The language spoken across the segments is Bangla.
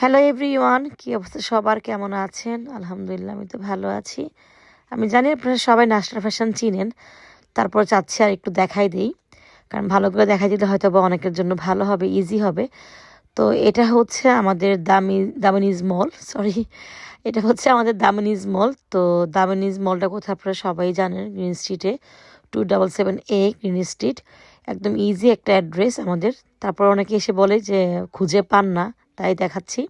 হ্যালো এভরিওয়ান কি অবস্থা? সবার কেমন আছেন? আলহামদুলিল্লাহ, আমি তো ভালো আছি। আমি জানি আপনারা সবাই নাস্টার ফ্যাশন চিনেন। তারপর চাচ্ছি আর একটু দেখাই দিই। কারণ ভালো করে দেখাই দিলে হয়তো বা অনেকের জন্য ভালো হবে ইজি হবে। তো এটা হচ্ছে আমাদের দামি, দামিনিজ মল। সরি এটা হচ্ছে আমাদের দামিনিজ মল। তো দামিনিজ মলটা কোথায় আপনারা সবাই জানেন? গ্রিন স্ট্রিটে two double seven A green street একদম ইজি একটা অ্যাড্রেস আমাদের। তারপর অনেকে এসে বলে যে, খুঁজে পান না। তাই দেখাচ্ছি।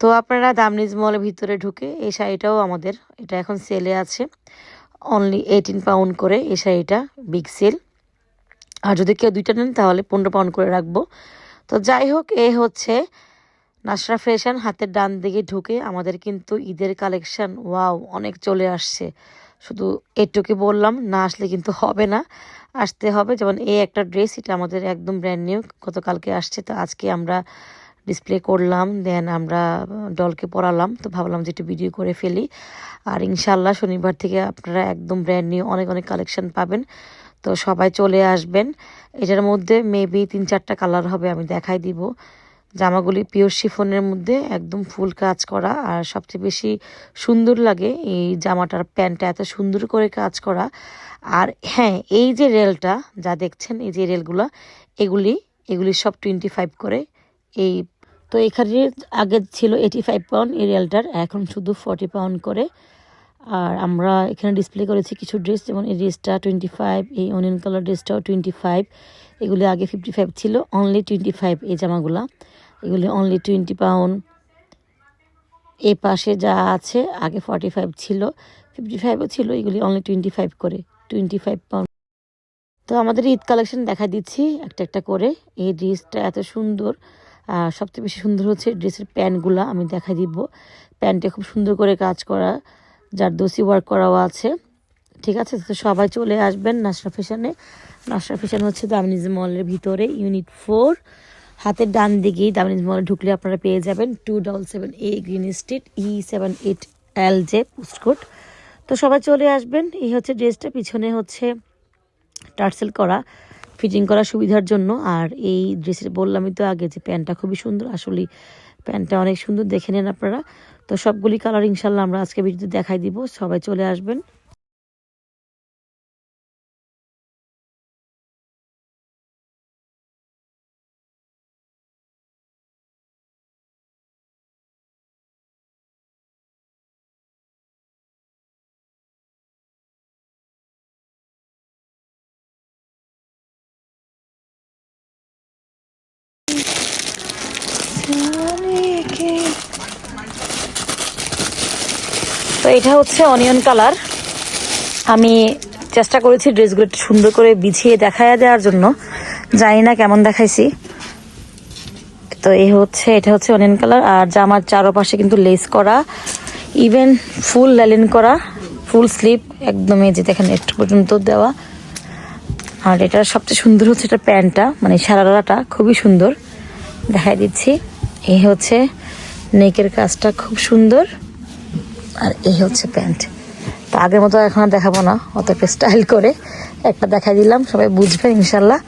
তো আপনারা দামনিজ মলের ভিতরে ঢুকে এই শাড়িটাও আমাদের, এটা এখন সেলে আছে। অনলি এইটিন পাউন্ড করে এই শাড়িটা বিগ সেল আর যদি কেউ দুইটা নেন তাহলে পনেরো পাউন্ড করে রাখব। তো যাই হোক, এ হচ্ছে নাসরা ফ্যাশন হাতের ডান দিকে ঢুকে আমাদের কিন্তু ঈদের কালেকশান ওয়াও অনেক চলে আসছে। শুধু এটুকু বললাম, না আসলে কিন্তু হবে না। আসতে হবে, যেমন এই একটা ড্রেস এটা আমাদের একদম ব্র্যান্ড নিউ গতকালকে আসছে। তো আজকে আমরা ডিসপ্লে করলাম দেন আমরা ডলকে পড়ালাম তো ভাবলাম যে একটু ভিডিও করে ফেলি। আর ইনশাল্লাহ শনিবার থেকে আপনারা একদম ব্র্যান্ড নিউ অনেক অনেক কালেকশন পাবেন। তো সবাই চলে আসবেন। এটার মধ্যে মেবি তিন, চারটা কালার হবে, আমি দেখাই দিব। জামাগুলি পিওর শিফনের মধ্যে একদম ফুল কাজ করা। আর সবচেয়ে বেশি সুন্দর লাগে এই জামাটার প্যান্টটা, এত সুন্দর করে কাজ করা। আর হ্যাঁ এই যে রেলটা যা দেখছেন, এই যে রেলগুলো এগুলি এগুলি সব টোয়েন্টি ফাইভ করে এই তো এখানে আগে ছিল এইটি ফাইভ পাউন্ড এই রেলটার এখন শুধু ফর্টি পাউন্ড করে। আর আমরা এখানে ডিসপ্লে করেছি কিছু ড্রেস যেমন এই ড্রেসটা টোয়েন্টি ফাইভ এই অনিয়ন কালার ড্রেসটাও টোয়েন্টি ফাইভ এগুলি আগে ফিফটি ফাইভ ছিল অনলি টোয়েন্টি ফাইভ এই জামাগুলা। এগুলি অনলি টোয়েন্টি পাউন্ড এ পাশে যা আছে, আগে ফর্টি ফাইভ ছিল ফিফটি ফাইভও ছিল, এগুলি অনলি টোয়েন্টি ফাইভ করে টোয়েন্টি ফাইভ পাউন্ড তো আমাদের ঈদ কালেকশন দেখা দিচ্ছি, একটা একটা করে। এই ড্রেসটা এত সুন্দর আর সবচেয়ে বেশি সুন্দর হচ্ছে ড্রেসের প্যান্টগুলো আমি দেখা দিব। প্যান্টে খুব সুন্দর করে কাজ করা, যার দোষি ওয়ার্ক করাও আছে। ঠিক আছে, তো সবাই চলে আসবেন নাসরা ফ্যাশনে। নাসরা ফ্যাশন হচ্ছে দামিনিজ মলের ভিতরে, ইউনিট ফোর। হাতের ডান দিকেই দামিনিজ মলে ঢুকলে আপনারা পেয়ে যাবেন two double seven A green street, E seven eight L J postcode তো সবাই চলে আসবেন, এই হচ্ছে ড্রেসটা, পিছনে হচ্ছে টার্সেল করা। ফিটিং করার সুবিধার জন্য। আর এই ড্রেসের বললামই তো আগে যে প্যান্টটা খুবই সুন্দর, আসলে প্যান্টটা অনেক সুন্দর, দেখে নেন আপনারা। তো সবগুলি কালার ইনশাল্লাহ আমরা আজকে ভিডিওতে দেখাই দিব, সবাই চলে আসবেন। তো এটা হচ্ছে অনিয়ন কালার আমি চেষ্টা করেছি ড্রেসগুলো একটু সুন্দর করে বিছিয়ে দেখায় দেওয়ার জন্য। জানি না কেমন দেখাইছি। তো এই হচ্ছে, এটা হচ্ছে অনিয়ন কালার আর জামার চারোপাশে কিন্তু লেস করা ইভেন ফুল ল্যালিন করা ফুল স্লিপ একদম এই যে দেখেন একটু পর্যন্ত দেওয়া। আর এটা সবচেয়ে সুন্দর হচ্ছে এটা প্যান্টটা মানে সারারাটা, খুবই সুন্দর। দেখাই দিচ্ছি। এই হচ্ছে নেকের কাজটা খুব সুন্দর। আর এই হচ্ছে প্যান্ট। তো আগের মতো এখন আর দেখাবো না অত স্টাইল করে একটা দেখাই দিলাম, সবাই বুঝবে ইনশাল্লাহ।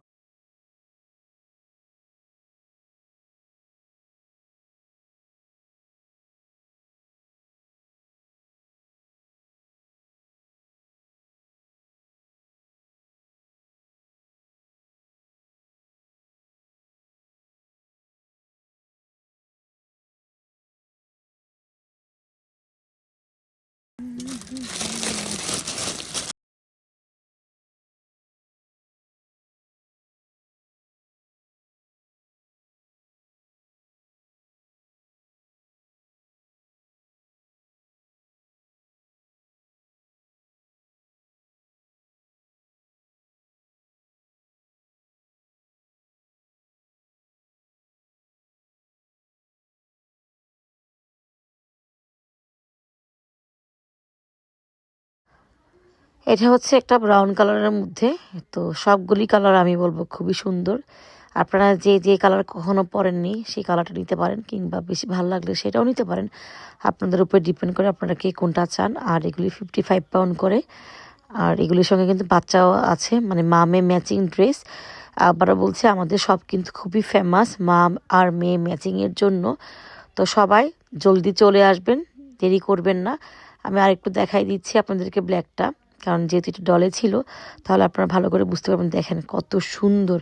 এটা হচ্ছে একটা ব্রাউন কালারের মধ্যে, তো সবগুলি কালার আমি বলব খুবই সুন্দর। আপনারা যে যে কালার কখনো পরেননি, সেই কালারটা নিতে পারেন কিংবা বেশি ভালো লাগলে সেটাও নিতে পারেন। আপনাদের উপরে ডিপেন্ড করে আপনারা কে কোনটা চান, আর এগুলি ফিফটি ফাইভ পাউন্ড করে। আর এগুলির সঙ্গে কিন্তু বাচ্চাও আছে মানে মামে ম্যাচিং ড্রেস আবারও বলছে, আমাদের সব কিন্তু খুবই ফেমাস মা আর মেয়ে ম্যাচিংয়ের জন্য। তো সবাই জলদি চলে আসবেন, দেরি করবেন না। আমি আরেকটু দেখাই দিচ্ছি আপনাদেরকে ব্ল্যাকটা কারণ যেহেতু এটা ডলে ছিল, তাহলে আপনারা ভালো করে বুঝতে পারবেন, দেখেন কত সুন্দর,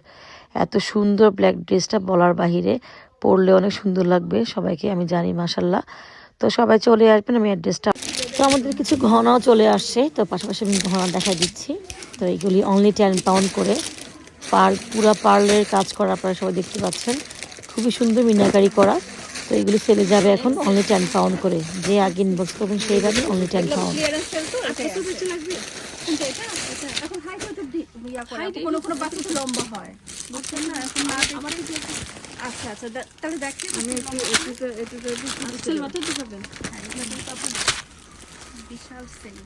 এত সুন্দর ব্ল্যাক ড্রেসটা বলার বাহিরে পরলে অনেক সুন্দর লাগবে, সবাইকে আমি জানি মাসাল্লাহ তো সবাই চলে আসবেন, আমি অ্যাড্রেসটা তো আমাদের কিছু ঘনাও চলে আসছে, তো পাশাপাশি আমি ঘনা দেখা দিচ্ছি। তো এইগুলি অনলি টেন পাউন্ড করে, পার পুরা পার্লের কাজ করা আপনারা সবাই দেখতে পাচ্ছেন। খুবই সুন্দর মিনাকারি করা। তো এগুলো সেলে যাবে এখন অনলি টেন পাউন্ড করে। যে আগে ইনবক্স করবেন সেই পাবেন অনলি টেন পাউন্ড তো। কোনো কোনো বাচ্চা লম্বা হয়। বুঝছেন না? এখন আমার আচ্ছা আচ্ছা তাহলে দেখি আমি একটু এটুকু বিশাল সেল